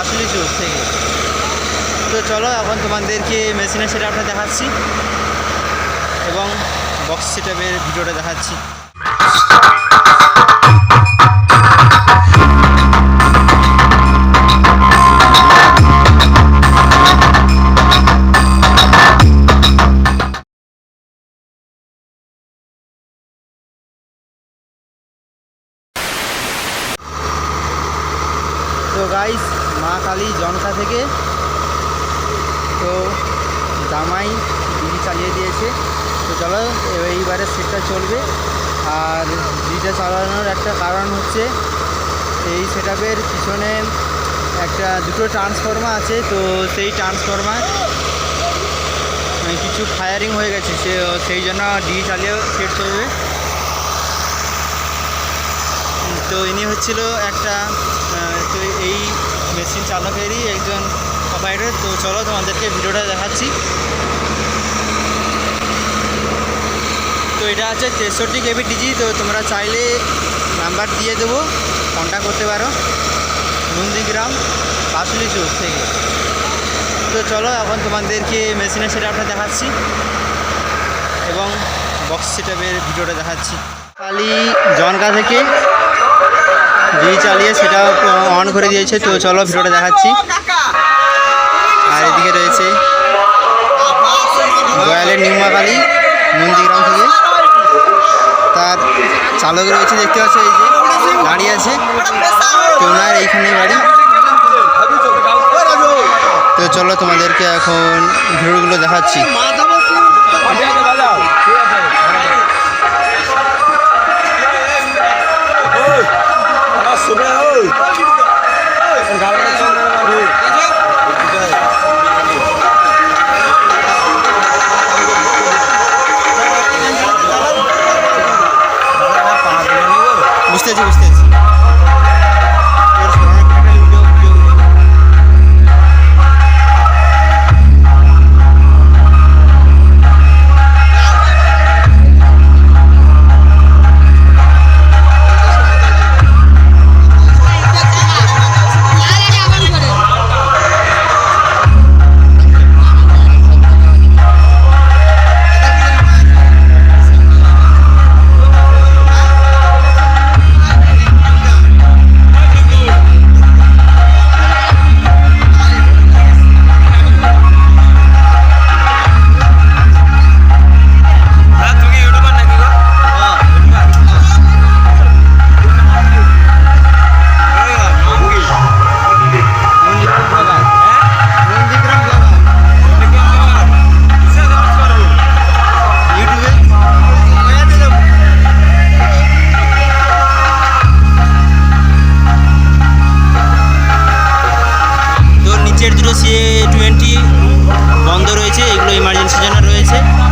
আসলে চুর থেকে তো চলো, এখন তোমাদেরকে মেশিনের সেটা আপনার দেখাচ্ছি এবং বক্স সেটাপের ভিডিওটা দেখাচ্ছি। গাইস, মা কালী জনকা থেকে। তো জামাই দিদি চালিয়ে দিয়েছে। তো চলো, এইবারে সেটটা চলবে। আর দিদিটা চালানোর একটা কারণ হচ্ছে, এই সেটআপের পিছনে একটা, দুটো ট্রান্সফর্মার আছে। তো সেই ট্রান্সফর্মার কিছু ফায়ারিং হয়ে গেছে। সে, সেই জন্য ডি চালিয়ে সেট চলবে। তো ইনি হচ্ছিল একটা তো এই মেশিন চালকেরই একজন অপারেটর তো চলো তোমাদেরকে ভিডিওটা দেখাচ্ছি। তো এটা আছে তেষট্টি কেবি ডিজি। তো তোমরা চাইলে নাম্বার দিয়ে দেবো। কন্ট্যাক্ট করতে পারো। নন্দীগ্রাম পাশুলি চৌক থেকে। তো চলো এখন তোমাদেরকে মেশিনের সেটা আপনার দেখাচ্ছি। এবং বক্স সেটআপের ভিডিওটা দেখাচ্ছি। কালি জনকা থেকে দিয়ে চালিয়ে সেটা অন করে দিয়েছে, তো চলো ভিডিওটা দেখাচ্ছি। আর এদিকে রয়েছে গয়ালের নিম্মাকালী নন্দীগ্রাম থেকে। তার চালক রয়েছে, দেখতে পাচ্ছ এই যে গাড়ি আছে। তো ওনার এইখানে বাড়ি। তো চলো তোমাদেরকে এখন ভিডিওগুলো দেখাচ্ছি। 아, দুটো সি টোয়েন্টি বন্ধ রয়েছে এগুলো ইমার্জেন্সির জন্য রয়েছে।